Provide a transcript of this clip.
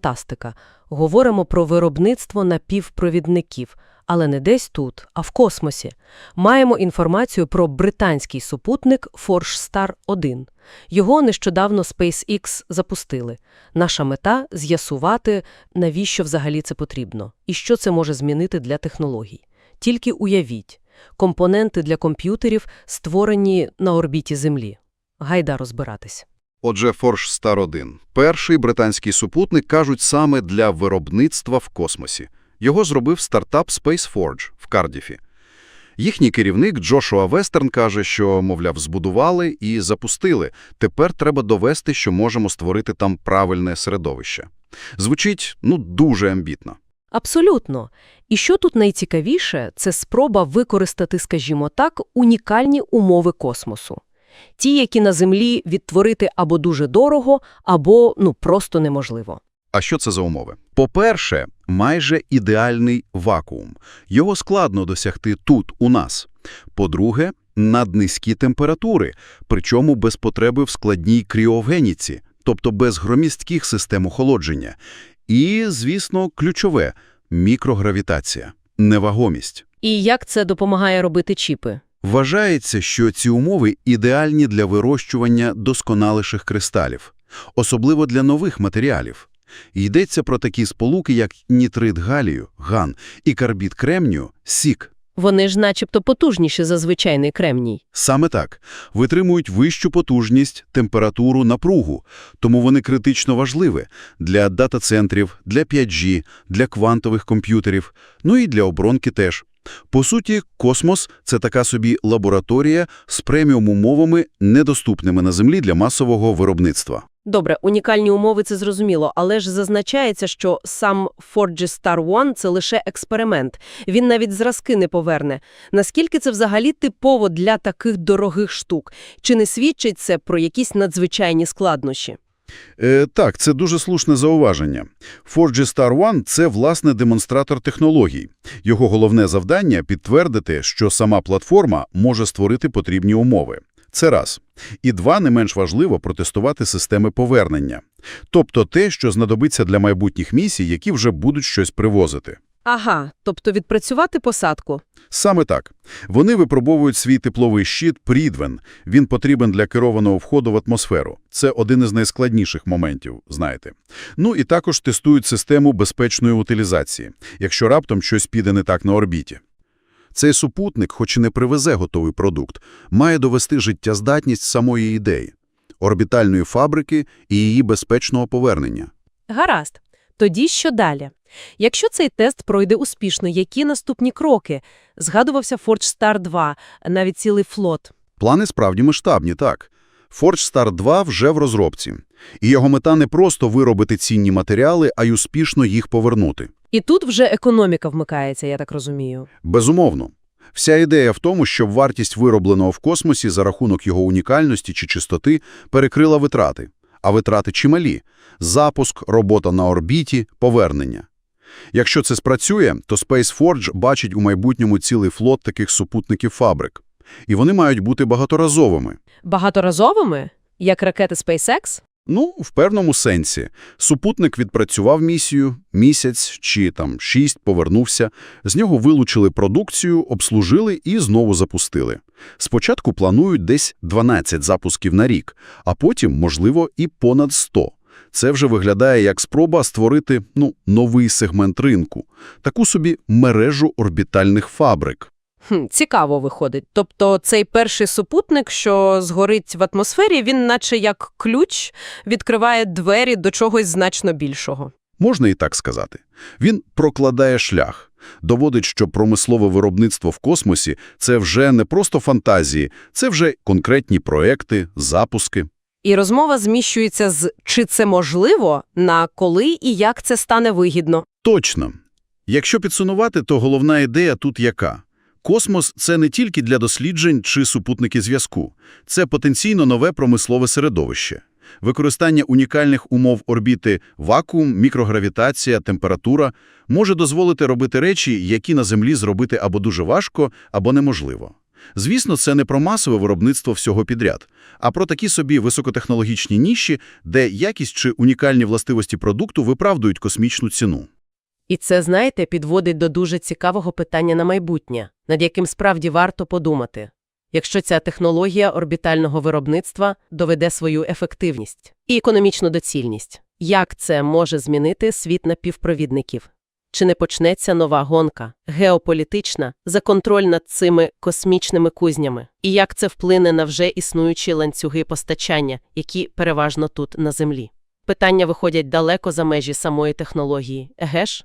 Фантастика. Говоримо про виробництво напівпровідників, але не десь тут, а в космосі. Маємо інформацію про британський супутник Forgestar 1. Його нещодавно SpaceX запустили. Наша мета – з'ясувати, навіщо взагалі це потрібно, і що це може змінити для технологій. Тільки уявіть, компоненти для комп'ютерів створені на орбіті Землі. Гайда розбиратись. Отже, Forge Star 1 – перший британський супутник, кажуть, саме для виробництва в космосі. Його зробив стартап SpaceForge в Кардіфі. Їхній керівник Джошуа Вестерн каже, що, мовляв, збудували і запустили. Тепер треба довести, що можемо створити там правильне середовище. Звучить, ну, дуже амбітно. Абсолютно. І що тут найцікавіше – це спроба використати, скажімо так, унікальні умови космосу. Ті, які на Землі відтворити або дуже дорого, або, ну, просто неможливо. А що це за умови? По-перше, майже ідеальний вакуум. Його складно досягти тут, у нас. По-друге, наднизькі температури, причому без потреби в складній кріогеніці, тобто без громістких систем охолодження. І, звісно, ключове – мікрогравітація, невагомість. І як це допомагає робити чіпи? Вважається, що ці умови ідеальні для вирощування досконаліших кристалів, особливо для нових матеріалів. Йдеться про такі сполуки, як нітрит галію, ган, і карбід кремнію, сік. Вони ж начебто потужніші за звичайний кремній. Саме так. Витримують вищу потужність, температуру, напругу. Тому вони критично важливі для дата-центрів, для 5G, для квантових комп'ютерів, ну і для оборонки теж. По суті, космос – це така собі лабораторія з преміум-умовами, недоступними на Землі для масового виробництва. Добре, унікальні умови – це зрозуміло, але ж зазначається, що сам Forgestar 1 – це лише експеримент. Він навіть зразки не поверне. Наскільки це взагалі типово для таких дорогих штук? Чи не свідчить це про якісь надзвичайні складнощі? Е, так, це дуже слушне зауваження. Forgestar One – це, власне, демонстратор технологій. Його головне завдання – підтвердити, що сама платформа може створити потрібні умови. Це раз. І два, не менш важливо, протестувати системи повернення. Тобто те, що знадобиться для майбутніх місій, які вже будуть щось привозити. Ага, тобто відпрацювати посадку. Саме так. Вони випробовують свій тепловий щит Прідвен. Він потрібен для керованого входу в атмосферу. Це один із найскладніших моментів, знаєте. Ну і також тестують систему безпечної утилізації, якщо раптом щось піде не так на орбіті. Цей супутник, хоч і не привезе готовий продукт, має довести життєздатність самої ідеї – орбітальної фабрики і її безпечного повернення. Гаразд. Тоді що далі? Якщо цей тест пройде успішно, які наступні кроки? Згадувався Forgestar 2, навіть цілий флот. Плани справді масштабні, так. Forgestar 2 вже в розробці. І його мета не просто виробити цінні матеріали, а й успішно їх повернути. І тут вже економіка вмикається, я так розумію. Безумовно. Вся ідея в тому, щоб вартість виробленого в космосі за рахунок його унікальності чи чистоти перекрила витрати. А витрати чималі – запуск, робота на орбіті, повернення. Якщо це спрацює, то SpaceForge бачить у майбутньому цілий флот таких супутників-фабрик. І вони мають бути багаторазовими. Багаторазовими? Як ракети SpaceX? Ну, в певному сенсі. Супутник відпрацював місію, місяць чи там шість повернувся, з нього вилучили продукцію, обслужили і знову запустили. Спочатку планують десь 12 запусків на рік, а потім, можливо, і понад 100. Це вже виглядає як спроба створити, ну, новий сегмент ринку, таку собі мережу орбітальних фабрик. Хм, цікаво виходить. Тобто цей перший супутник, що згорить в атмосфері, він наче як ключ відкриває двері до чогось значно більшого. Можна і так сказати. Він прокладає шлях, доводить, що промислове виробництво в космосі – це вже не просто фантазії, це вже конкретні проекти, запуски. І розмова зміщується з «чи це можливо» на «коли і як це стане вигідно». Точно. Якщо підсумувати, то головна ідея тут яка? Космос – це не тільки для досліджень чи супутники зв'язку. Це потенційно нове промислове середовище. Використання унікальних умов орбіти – вакуум, мікрогравітація, температура – може дозволити робити речі, які на Землі зробити або дуже важко, або неможливо. Звісно, це не про масове виробництво всього підряд, а про такі собі високотехнологічні ніші, де якість чи унікальні властивості продукту виправдують космічну ціну. І це, знаєте, підводить до дуже цікавого питання на майбутнє, над яким справді варто подумати. Якщо ця технологія орбітального виробництва доведе свою ефективність і економічну доцільність, як це може змінити світ напівпровідників? Чи не почнеться нова гонка, геополітична, за контроль над цими космічними кузнями? І як це вплине на вже існуючі ланцюги постачання, які переважно тут на Землі? Питання виходять далеко за межі самої технології, еге ж?